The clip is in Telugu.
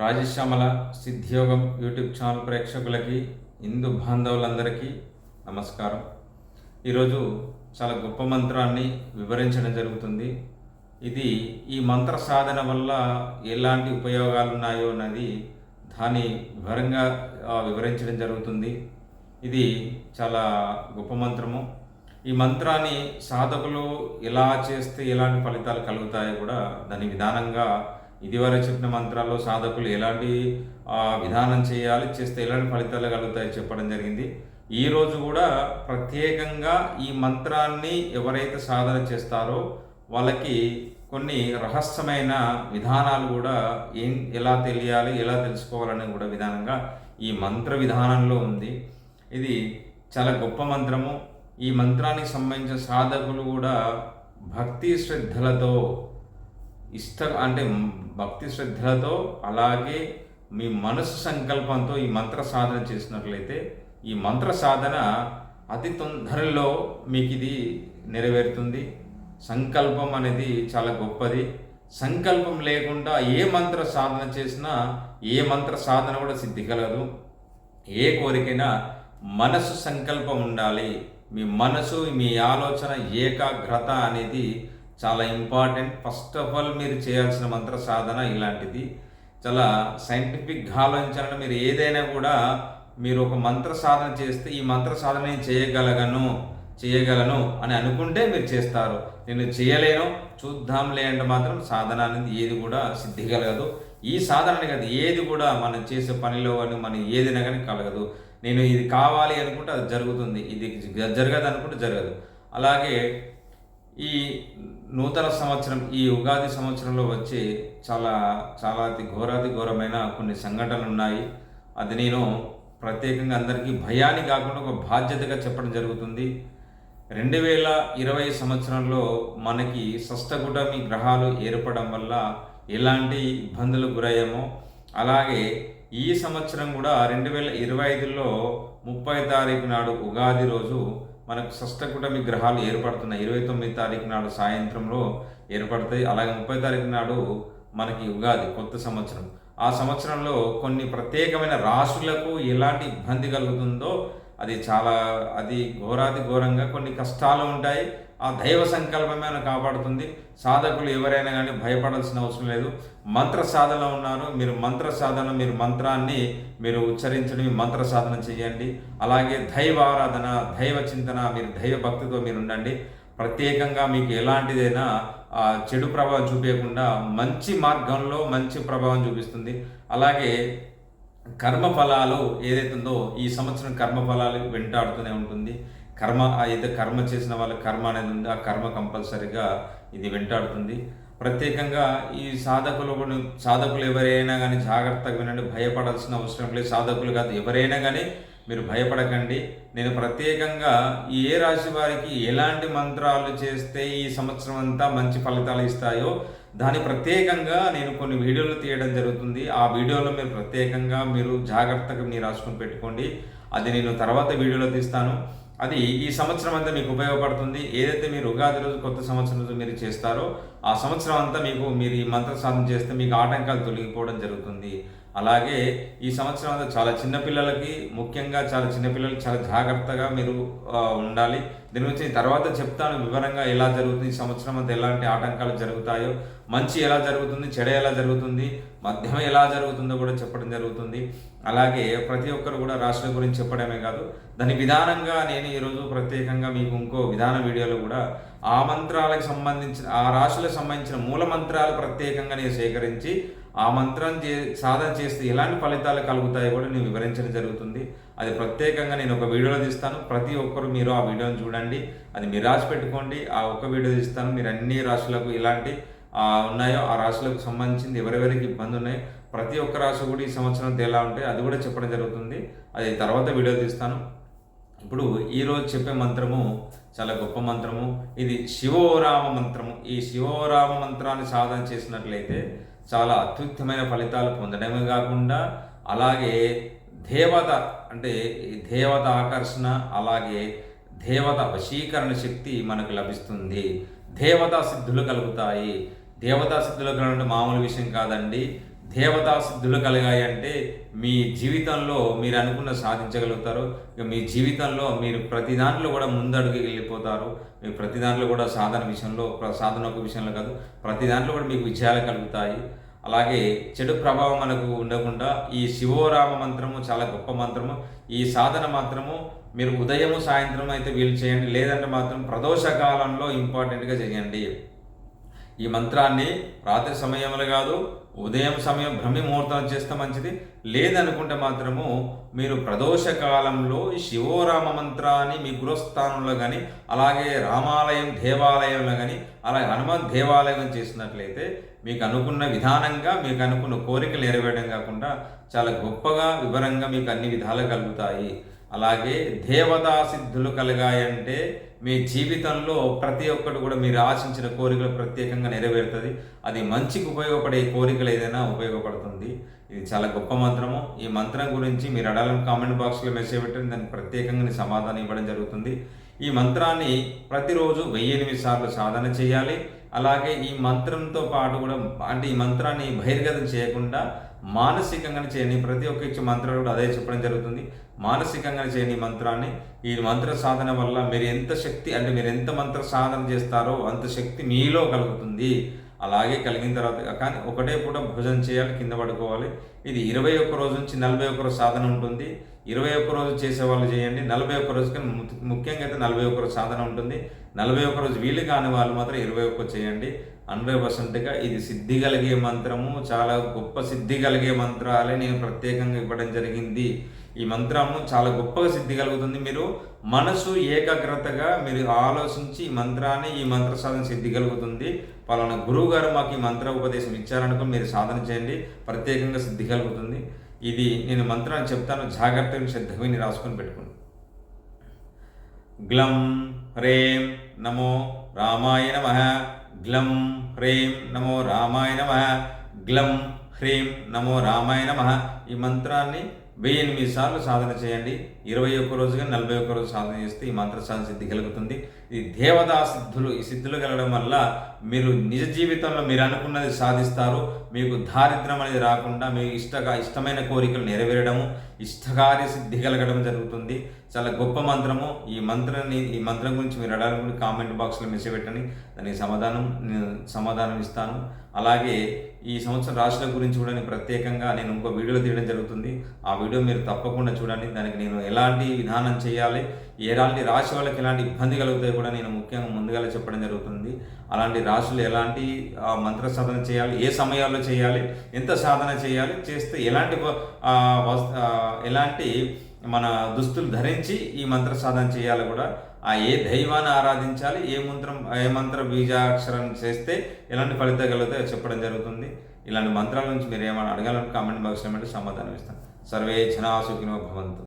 రాజశ్యామల సిద్ధియోగం యూట్యూబ్ ఛానల్ ప్రేక్షకులకి హిందూ బాంధవులందరికీ నమస్కారం. ఈరోజు చాలా గొప్ప మంత్రాన్ని వివరించడం జరుగుతుంది. ఇది ఈ మంత్ర సాధన వల్ల ఎలాంటి ఉపయోగాలు ఉన్నాయో అన్నది దాని వివరంగా వివరించడం జరుగుతుంది. ఇది చాలా గొప్ప మంత్రము. ఈ మంత్రాన్ని సాధకులు ఎలా చేస్తే ఎలాంటి ఫలితాలు కలుగుతాయో కూడా దాని విధానంగా ఇదివరకు చెప్పిన మంత్రాల్లో సాధకులు ఎలాంటి విధానం చేయాలి చేస్తే ఎలాంటి ఫలితాలు కలుగుతాయో చెప్పడం జరిగింది. ఈరోజు కూడా ప్రత్యేకంగా ఈ మంత్రాన్ని ఎవరైతే సాధన చేస్తారో వాళ్ళకి కొన్ని రహస్యమైన విధానాలు కూడా ఏం ఎలా తెలియాలి ఎలా తెలుసుకోవాలని కూడా విధానంగా ఈ మంత్ర విధానంలో ఉంది. ఇది చాలా గొప్ప మంత్రము. ఈ మంత్రానికి సంబంధించిన సాధకులు కూడా భక్తి శ్రద్ధలతో ఇష్ట అంటే భక్తి శ్రద్ధలతో అలాగే మీ మనసు సంకల్పంతో ఈ మంత్ర సాధన చేసినట్లయితే ఈ మంత్ర సాధన అతి తొందరలో మీకు ఇది నెరవేరుతుంది. సంకల్పం అనేది చాలా గొప్పది. సంకల్పం లేకుండా ఏ మంత్ర సాధన చేసినా ఏ మంత్ర సాధన కూడా సిద్ధికలదు. ఏ కోరికైనా మనసు సంకల్పం ఉండాలి. మీ మనసు మీ ఆలోచన ఏకాగ్రత అనేది చాలా ఇంపార్టెంట్. ఫస్ట్ ఆఫ్ ఆల్ మీరు చేయాల్సిన మంత్ర సాధన ఇలాంటిది. చాలా సైంటిఫిక్గా ఆలోచించాలని మీరు ఏదైనా కూడా మీరు ఒక మంత్ర సాధన చేస్తే ఈ మంత్ర సాధన నేను చేయగలగను చేయగలను అని అనుకుంటే మీరు చేస్తారు. నేను చేయలేను చూద్దాంలే అంటే మాత్రం సాధన అనేది ఏది కూడా సిద్ధి కలగదు. ఈ సాధన కాదు ఏది కూడా మనం చేసే పనిలో కానీ మనం ఏదైనా కానీ కలగదు. నేను ఇది కావాలి అనుకుంటే అది జరుగుతుంది. ఇది జరగదు అనుకుంటే జరగదు. అలాగే ఈ నూతన సంవత్సరం ఈ ఉగాది సంవత్సరంలో వచ్చే చాలా చాలా అతి ఘోరాతి ఘోరమైన కొన్ని సంఘటనలు ఉన్నాయి అది నేను ప్రత్యేకంగా అందరికీ భయాన్ని కాకుండా ఒక బాధ్యతగా చెప్పడం జరుగుతుంది. రెండు వేల ఇరవై సంవత్సరంలో మనకి షష్టకుటమి గ్రహాలు ఏర్పడడం వల్ల ఎలాంటి ఇబ్బందులు గురయ్యామో అలాగే ఈ సంవత్సరం కూడా రెండు వేల ఇరవై ఐదులో ముప్పై తారీఖు నాడు ఉగాది రోజు మనకు షష్టకుటమి గ్రహాలు ఏర్పడుతున్నాయి. ఇరవై తొమ్మిది తారీఖు నాడు సాయంత్రంలో ఏర్పడతాయి. అలాగే ముప్పై తారీఖు నాడు మనకి ఉగాది కొత్త సంవత్సరం. ఆ సంవత్సరంలో కొన్ని ప్రత్యేకమైన రాశులకు ఎలాంటి ఇబ్బంది కలుగుతుందో అది చాలా అది ఘోరాతి ఘోరంగా కొన్ని కష్టాలు ఉంటాయి. ఆ దైవ సంకల్పమైన కాపాడుతుంది. సాధకులు ఎవరైనా కానీ భయపడాల్సిన అవసరం లేదు. మంత్ర సాధన ఉన్నారు. మీరు మంత్ర సాధన మీరు మంత్రాన్ని మీరు ఉచ్చరించడం మంత్ర సాధన చేయండి. అలాగే దైవ ఆరాధన దైవ చింతన మీరు దైవ భక్తితో మీరు ఉండండి. ప్రత్యేకంగా మీకు ఎలాంటిదైనా చెడు ప్రభావం చూపించకుండా మంచి మార్గంలో మంచి ప్రభావం చూపిస్తుంది. అలాగే కర్మ ఫలాలు ఏదైతే ఉందో ఈ సంవత్సరం కర్మ ఫలాలు వెంటాడుతూనే ఉంటుంది. కర్మ ఏదో కర్మ చేసిన వాళ్ళ కర్మ అనేది ఉంది? ఆ కర్మ కంపల్సరిగా ఇది వెంటాడుతుంది. ప్రత్యేకంగా ఈ సాధకులు సాధకులు ఎవరైనా కానీ జాగ్రత్తగా వినండి భయపడాల్సిన అవసరం లేదు. సాధకులు కాదు ఎవరైనా కానీ మీరు భయపడకండి. నేను ప్రత్యేకంగా ఏ రాశి వారికి ఎలాంటి మంత్రాలు చేస్తే ఈ సంవత్సరం అంతా మంచి ఫలితాలు ఇస్తాయో దాని ప్రత్యేకంగా నేను కొన్ని వీడియోలు తీయడం జరుగుతుంది. ఆ వీడియోలో మీరు ప్రత్యేకంగా మీరు జాగ్రత్తగా మీరు రాసుకొని పెట్టుకోండి. అది నేను తర్వాత వీడియోలో తీస్తాను. అది ఈ సంవత్సరం అంతా మీకు ఉపయోగపడుతుంది. ఏదైతే మీరు ఉగాది రోజు కొత్త సంవత్సరం రోజు మీరు చేస్తారో ఆ సంవత్సరం అంతా మీకు మీరు ఈ మంత్ర సాధన చేస్తే మీకు ఆటంకాలు తొలగిపోవడం జరుగుతుంది. అలాగే ఈ సంవత్సరం అంతా చాలా చిన్నపిల్లలకి ముఖ్యంగా చాలా చిన్నపిల్లలు చాలా జాగ్రత్తగా మీరు ఉండాలి. దీని గురించి తర్వాత చెప్తాను వివరంగా ఎలా జరుగుతుంది ఈ సంవత్సరం అంతా ఎలాంటి ఆటంకాలు జరుగుతాయో మంచి ఎలా జరుగుతుంది చెడ ఎలా జరుగుతుంది మధ్యం ఎలా జరుగుతుందో కూడా చెప్పడం జరుగుతుంది. అలాగే ప్రతి ఒక్కరు కూడా రాష్ట్రం గురించి చెప్పడమే కాదు దాని విధానంగా నేను ఈరోజు ప్రత్యేకంగా మీకు ఇంకో విధాన వీడియోలో కూడా ఆ మంత్రాలకు సంబంధించిన ఆ రాశులకు సంబంధించిన మూల మంత్రాలు ప్రత్యేకంగా నేను సేకరించి ఆ మంత్రం చే సాధన చేస్తే ఎలాంటి ఫలితాలు కలుగుతాయో కూడా నేను వివరించడం జరుగుతుంది. అది ప్రత్యేకంగా నేను ఒక వీడియోలో తీస్తాను. ప్రతి ఒక్కరు మీరు ఆ వీడియోని చూడండి. అది మీరు రాసి పెట్టుకోండి. ఆ ఒక్క వీడియో తీస్తాను. మీరు అన్ని రాశులకు ఎలాంటి ఉన్నాయో ఆ రాశులకు సంబంధించింది ఎవరెవరికి ఇబ్బంది ఉన్నాయో ప్రతి ఒక్క రాశి కూడా ఈ సంవత్సరం ఎలా ఉంటాయి అది కూడా చెప్పడం జరుగుతుంది. అది తర్వాత వీడియో తీస్తాను. ఇప్పుడు ఈరోజు చెప్పే మంత్రము చాలా గొప్ప మంత్రము. ఇది శివోరామ మంత్రము. ఈ శివోరామ మంత్రాన్ని సాధన చేసినట్లయితే చాలా అత్యుత్తమైన ఫలితాలు పొందడమే కాకుండా అలాగే దేవత అంటే ఈ దేవత ఆకర్షణ అలాగే దేవత వశీకరణ శక్తి మనకు లభిస్తుంది. దేవతా సిద్ధులు కలుగుతాయి. దేవతా సిద్ధులు కలగడం మామూలు విషయం కాదండి. దేవతా సిద్ధులు కలిగాయి అంటే మీ జీవితంలో మీరు అనుకున్న సాధించగలుగుతారు. ఇక మీ జీవితంలో మీరు ప్రతి దాంట్లో కూడా ముందడుగు వెళ్ళిపోతారు. మీ ప్రతి దాంట్లో కూడా సాధన విషయంలో సాధన ఒక విషయంలో కాదు ప్రతి దాంట్లో కూడా మీకు విజయాలు కలుగుతాయి. అలాగే చెడు ప్రభావం మనకు ఉండకుండా ఈ శివోరామ మంత్రము చాలా గొప్ప మంత్రము. ఈ సాధన మాత్రము మీరు ఉదయము సాయంత్రం అయితే వీలు చేయండి. లేదంటే మాత్రం ప్రదోష కాలంలో ఇంపార్టెంట్గా చేయండి. ఈ మంత్రాన్ని రాత్రి సమయంలో కాదు ఉదయం సమయం బ్రహ్మి ముహూర్తం చేస్తే మంచిది. లేదనుకుంటే మాత్రము మీరు ప్రదోష కాలంలో శివోరామ మంత్రాన్ని మీ గృహస్థానంలో కానీ అలాగే రామాలయం దేవాలయంలో కానీ అలాగే హనుమాన్ దేవాలయం చేసినట్లయితే మీకు అనుకున్న విధానంగా మీకు అనుకున్న కోరికలు నెరవేయడం కాకుండా చాలా గొప్పగా వివరంగా మీకు అన్ని విధాలు కలుగుతాయి. అలాగే దేవతా సిద్ధులు కలిగాయంటే మీ జీవితంలో ప్రతి ఒక్కటి కూడా మీరు ఆశించిన కోరికలు ప్రత్యేకంగా నెరవేరుతుంది. అది మంచికి ఉపయోగపడే కోరికలు ఏదైనా ఉపయోగపడుతుంది. ఇది చాలా గొప్ప మంత్రము. ఈ మంత్రం గురించి మీరు అడాలని కామెంట్ బాక్స్లో మెసేజ్ పెట్టండి. దానికి ప్రత్యేకంగా సమాధానం ఇవ్వడం జరుగుతుంది. ఈ మంత్రాన్ని ప్రతిరోజు వెయ్యి ఎనిమిది సార్లు సాధన చేయాలి. అలాగే ఈ మంత్రంతో పాటు కూడా అంటే ఈ మంత్రాన్ని బహిర్గతం చేయకుండా మానసికంగా చేయని ప్రతి ఒక్క మంత్రాలు కూడా అదే చెప్పడం జరుగుతుంది. మానసికంగా చేయని మంత్రాన్ని. ఈ మంత్ర సాధన వల్ల మీరు ఎంత శక్తి అంటే మీరు ఎంత మంత్ర సాధన చేస్తారో అంత శక్తి మీలో కలుగుతుంది. అలాగే కలిగిన తర్వాత కానీ ఒకటే పూట భోజనం చేయాలి కింద పడుకోవాలి. ఇది ఇరవై ఒక్క రోజు నుంచి నలభై ఒక్క రోజు సాధన ఉంటుంది. ఇరవై ఒక్క రోజు చేసేవాళ్ళు చేయండి. నలభై ఒక్క రోజు కానీ ముఖ్యంగా అయితే నలభై ఒక్క రోజు సాధన ఉంటుంది. నలభై ఒక్క రోజు వీలు కాని వాళ్ళు మాత్రం ఇరవై ఒక్క చేయండి. హండ్రెడ్ పర్సెంట్గా ఇది సిద్ధి కలిగే మంత్రము చాలా గొప్ప సిద్ధి కలిగే మంత్రాలే నేను ప్రత్యేకంగా ఇవ్వడం జరిగింది. ఈ మంత్రము చాలా గొప్పగా సిద్ధి కలుగుతుంది. మీరు మనసు ఏకాగ్రతగా మీరు ఆలోచించి ఈ మంత్రాన్ని ఈ మంత్ర సాధన సిద్ధి కలుగుతుంది. పలానా గురువు గారు మాకు ఈ మంత్ర ఉపదేశం ఇచ్చారనుకో మీరు సాధన చేయండి. ప్రత్యేకంగా సిద్ధి కలుగుతుంది. ఇది నేను మంత్రాన్ని చెప్తాను. జాగ్రత్తగా శ్రద్ధ రాసుకొని పెట్టుకోండి. గ్లం హ్రేం నమో రామాయ నమ. గ్లం హ్రేం నమో రామాయ నమ. గ్లం హ్రీం నమో రామాయ నమ. ఈ మంత్రాన్ని వెయ్యి ఎనిమిది సార్లు సాధన చేయండి. ఇరవై ఒక్క రోజుగా నలభై ఒక్క రోజు సాధన చేస్తే ఈ మంత్ర సాధన సిద్ధి కలుగుతుంది. ఈ దేవతా సిద్ధులు ఈ సిద్ధులు కలగడం వల్ల మీరు నిజ జీవితంలో మీరు అనుకున్నది సాధిస్తారు. మీకు దారిద్రం అనేది రాకుండా మీ ఇష్టగా ఇష్టమైన కోరికలు నెరవేరడము ఇష్టకార్య సిద్ధి కలగడం జరుగుతుంది. చాలా గొప్ప మంత్రము. ఈ మంత్రాన్ని ఈ మంత్రం గురించి మీరు అడగాలనుకుంటే కామెంట్ బాక్స్లో మెసేజ్ పెట్టండి. దానికి సమాధానం నేను సమాధానం ఇస్తాను. అలాగే ఈ సంవత్సరం రాశుల గురించి కూడా నేను ప్రత్యేకంగా నేను ఇంకో వీడియో తీయడం జరుగుతుంది. ఆ వీడియో మీరు తప్పకుండా చూడండి. దానికి నేను ఎలాంటి విధానం చేయాలి ఎలాంటి రాశి వాళ్ళకి ఎలాంటి ఇబ్బంది కలుగుతాయి కూడా నేను ముఖ్యంగా ముందుగా చెప్పడం జరుగుతుంది. అలాంటి రాశులు ఎలాంటి మంత్ర సాధన చేయాలి ఏ సమయాల్లో చేయాలి ఎంత సాధన చేయాలి చేస్తే ఎలాంటి ఎలాంటి మన దుస్తులు ధరించి ఈ మంత్ర సాధన చేయాలి కూడా. ఆ ఏ దైవాన్ని ఆరాధించాలి ఏ మంత్రం ఏ మంత్ర బీజాక్షరం చేస్తే ఎలాంటి ఫలితాలు కలుగుతాయో చెప్పడం జరుగుతుంది. ఇలాంటి మంత్రాల నుంచి మీరు ఏమైనా అడగాలని కామెంట్ బాక్స్లో సమాధానం ఇస్తాను. సర్వే జనా భవంతు.